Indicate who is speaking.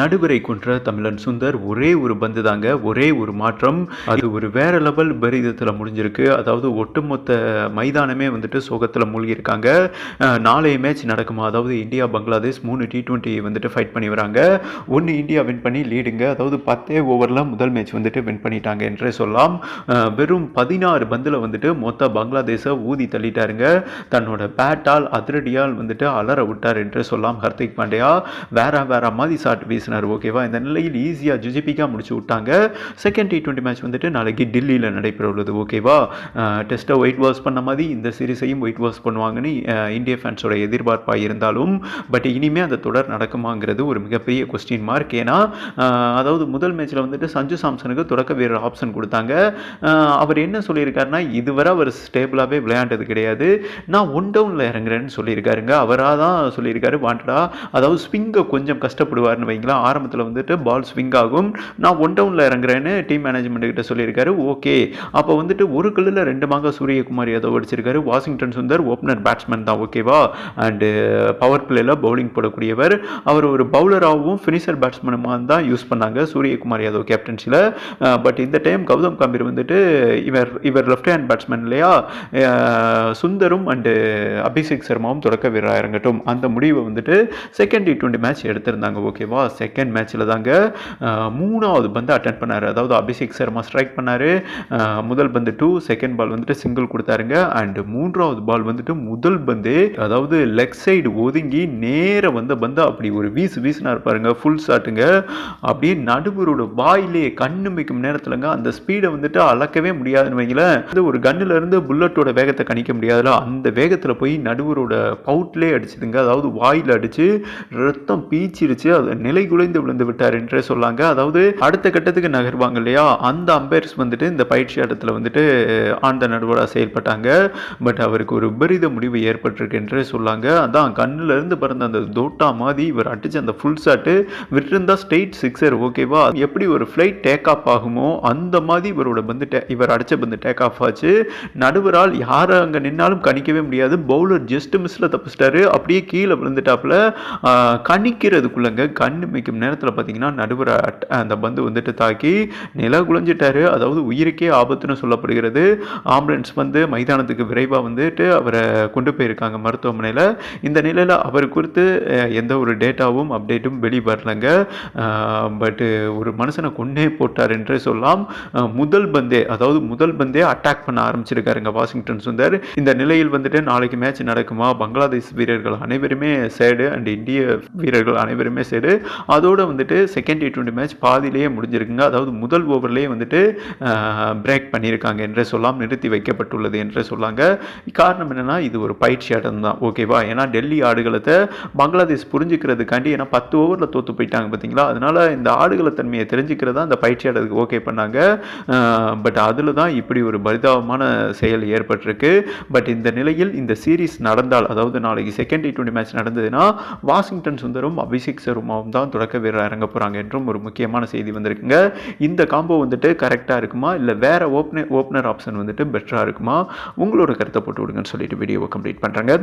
Speaker 1: நடுவரை கொன்ற தமிழன் சுந்தர் ஒரே ஒரு பந்து தாங்க ஒரே ஒரு மாற்றம். அது ஒரு வேற லெவல் பரிதத்தில் முடிஞ்சிருக்கு. அதாவது ஒட்டுமொத்த மைதானமே வந்துட்டு சோகத்தில் மூழ்கியிருக்காங்க. நாளைய மேட்ச் நடக்குமா? அதாவது இந்தியா பங்களாதேஷ் மூணு டி ட்வெண்ட்டி வந்துட்டு ஃபைட் பண்ணி வராங்க. ஒன்று இந்தியா வின் பண்ணி லீடுங்க அதாவது பத்தே ஓவரில் முதல் மேட்ச் வந்துட்டு வின் பண்ணிட்டாங்க என்றே சொல்லலாம். வெறும் பதினாறு பந்தில் வந்துட்டு மொத்த பங்களாதேஷை ஊதி தள்ளிட்டாருங்க. தன்னோட பேட்டால் அதிரடியால் வந்துட்டு அலற விட்டார் என்று சொல்லலாம் ஹர்திக் பாண்டியா. வேற வேற மாதிரி ஷாட் வீசினார் ஓகேவா? இந்த நிலையில் ஈஸியாக ஜிஜிபிக்காக முடிச்சு விட்டாங்க. செகண்ட் டி டுவெண்ட்டி மேட்ச் வந்துட்டு நாளைக்கு டெல்லியில் நடைபெற உள்ளது ஓகேவா? டெஸ்ட்டை ஒயிட் வாஷ் பண்ண மாதிரி இந்த சீரிஸையும் ஒயிட் வாஷ் பண்ணுவாங்கன்னு இந்திய ஃபேன்ஸோட எதிர்பார்ப்பாக இருந்தாலும் பட் இனிமேல் அந்த தொடர் நடக்குமாங்கிறது ஒரு மிகப்பெரிய கொஸ்டின் மார்க் ஏன்னா அதாவது முதல் மேட்ச்சில் வந்துட்டு சஞ்சு சாம்சனுக்கு தொடக்க வீரர் ஆப்ஷன் கொடுத்தாங்க. அவர் என்ன சொல்லியிருக்காருன்னா இதுவரை அவர் ஸ்டேபிளாகவே விளையாண்டது கிடையாது. நான் ஒன் டவுனில் இறங்குறேன்னு சொல்லியிருக்காருங்க. அவராக தான் சொல்லியிருக்காரு வாண்டடா. அதாவது ஸ்விங்கை கொஞ்சம் கஷ்டப்படுவார்னு வைங்களா ஆரம்பத்தில் வந்துட்டு பால் ஸ்விங் ஆகும். நான் ஒன் டவுனில் இறங்குறேன்னு டீம் மேனேஜ்மெண்ட் கிட்ட சொல்லியிருக்காரு. ஓகே அப்போ வந்துட்டு ஒரு கல்லில் ரெண்டு மாங்க சூரியகுமார் யாதவ் அடிச்சிருக்காரு. வாஷிங்டன் சுந்தர் ஓப்பனர் பேட்ஸ்மேன் தான் ஓகேவா அண்டு பவர் பிளேயில் பவுலிங் போடக்கூடியவர். அவர் ஒரு பவுலராகவும் ஃபினிஷர் பேட்ஸ்மேனுமாக தான் யூஸ் பண்ணாங்க. சூரியகுமார் யாதவ் கேப்டன்சியில் பட் இந்த டைம் கௌதம் காம்பீர் வந்துட்டு இவர் இவர் லெஃப்ட் ஹேண்ட் பேட்ஸ்மேன் இல்லையா? Uh, சுந்தரும் அண்டு அபிஷேக் சர்மாவும் தொடக்க வீரராக இறங்கட்டும். அந்த முடிவை வந்துட்டு செகண்ட் டி டுவெண்ட்டி மேட்ச் எடுத்திருந்தாங்க ஓகேவா செகண்ட் மேட்ச்சில் தாங்க மூணாவது பந்து அட்டன் பண்ணார். அதாவது அபிஷேக் சர்மா ஸ்ட்ரைக் பண்ணார். முதல் பந்து டூ செகண்ட் பால் வந்துட்டு சிங்கிள் கொடுத்தாருங்க. அண்டு மூன்றாவது பால் வந்துட்டு முதல் பந்து அதாவது லெக் சைடு ஒதுங்கி நேர வந்த பந்து அப்படி ஒரு வீசு வீசுனா இருப்பாருங்க. ஃபுல் ஷாட்டுங்க அப்படியே நடுவரோட வாயிலே கண்ணு மிக்கும் நேரத்துலங்க அந்த ஸ்பீடை வந்துட்டு அளக்கவே முடியாதுன்னு வைங்களேன். அது ஒரு கண்ணில் இருந்து புல்லட்டோட வேகத்தை கணிக்க முடியாதுல. அந்த வேகத்தில் போய் நடுவரோட பவுட்லே அடிச்சுதுங்க. அதாவது வாயில் அடிச்சு ரத்தம் பீச்சிருச்சு. அது நிலை குலைந்து விழுந்து விட்டார் என்றே சொல்லாங்க. அதாவது அடுத்த கட்டத்துக்கு நகர்வாங்க இல்லையா? அந்த அம்பையர்ஸ் வந்துட்டு இந்த பயிற்சி ஆட்டத்தில் வந்துட்டு ஆண்ட நடுவராக செயல்பட்டாங்க. பட் அவருக்கு ஒரு விபரீத முடிவு ஏற்பட்டிருக்கு என்றே சொல்லாங்க. அதான் கண்ணுல இருந்து பிறந்த அந்த தோட்டா மாதிரி இவர் அடிச்சு அந்த ஃபுல் ஷாட்டு விட்டிருந்தா ஸ்ட்ரெயிட் சிக்ஸர் ஓகேவா எப்படி ஒரு ஃப்ளைட் டேக் ஆஃப் ஆகுமோ அந்த மாதிரி இவரோட பந்து டே- இவர் அடிச்ச பந்து டேக் ஆஃப் ஆச்சு. நடுவரால் யார் அங்கே நின்னாலும் கணிக்கவே முடியாது. பவுலர் ஜஸ்ட் மிஸ்ல தப்பிச்சிட்டாரு. அப்படியே கீழே விழுந்துட்டாப்புல. கணிக்கிறதுக்குள்ளங்க கண் கண்ணு மிக்கும் நேரத்தில் பார்த்தீங்கன்னா நடுவர் அந்த பந்து வந்துட்டு தாக்கி நில குலைஞ்சிட்டாரு அதாவது உயிருக்கே ஆபத்துன்னு சொல்லப்படுகிறது. ஆம்புலன்ஸ் வந்து மைதானத்துக்கு விரைவாக வந்துட்டு அவரை கொண்டு போயிருக்காங்க மருத்துவமனையில். இந்த நிலையில் அவர் குறித்து எந்த ஒரு டேட்டாவும் அப்டேட்டும் வெளிவரலங்க. பட்டு ஒரு மனுஷனை கொன்னே போட்டார் என்றே சொல்லலாம் முதல் பந்தே அதாவது முதல் பந்தே அட்டாக் பண்ண ஆரம்பிச்சிருக்காருங்க வாஷிங்டன் சுந்தர். இந்த நிலையில் வந்துட்டு நாளைக்கு மேட்ச் நடக்குமா? பங்களாதேஷ் வீரர்கள் அனைவருமே சேடு அண்ட் இந்திய வீரர்கள் அனைவருமே சேடு. அதோடு வந்துட்டு செகண்ட் டி டுவெண்ட்டி மேட்ச் பாதியிலேயே முடிஞ்சிருக்குங்க. அதாவது முதல் ஓவர்லேயே வந்துட்டு பிரேக் பண்ணியிருக்காங்க என்றே சொல்லாம் நிறுத்தி வைக்கப்பட்டுள்ளது என்றே சொல்லாங்க. காரணம் என்னென்னா இது ஒரு பயிற்சி ஆட்டம் தான். ஓகேவா ஏன்னா டெல்லி ஆடுகளத்தை பங்களாதேஷ் புரிஞ்சுக்கிறதுக்காண்டி ஏன்னா பத்து ஓவரில் தோற்று போயிட்டாங்க பார்த்தீங்களா அதனால இந்த ஆடுகள தன்மையை தெரிஞ்சுக்கிறதா அந்த பயிற்சி ஆடுறதுக்கு ஓகே பண்ணாங்க. பட் அதில் தான் இப்படி ஒரு பரிதாபமான செயல் ஏற்பட்டிருக்கு. பட் இந்த நிலையில் இந்த சீரிஸ் நடந்தால் அதாவது நாளைக்கு செகண்ட் டி டுவெண்ட்டி மேட்ச் நடந்ததுன்னா வாஷிங்டன் சுந்தரும் அபிஷேக் சர்மாவும் தான் தொடக்க வீரர் இறங்க போகிறாங்க என்றும் ஒரு முக்கியமான செய்தி வந்திருக்குங்க. இந்த காம்போ வந்துட்டு கரெக்டாக இருக்குமா? இல்லை வேற ஓப்பனர் ஓப்பனர் ஆப்ஷன் வந்துட்டு பெட்டராக இருக்குமா? உங்களோட கருத்தை போட்டு விடுங்கன்னு சொல்லிட்டு வீடியோவை கம்ப்ளீட் பண்ணுறாங்க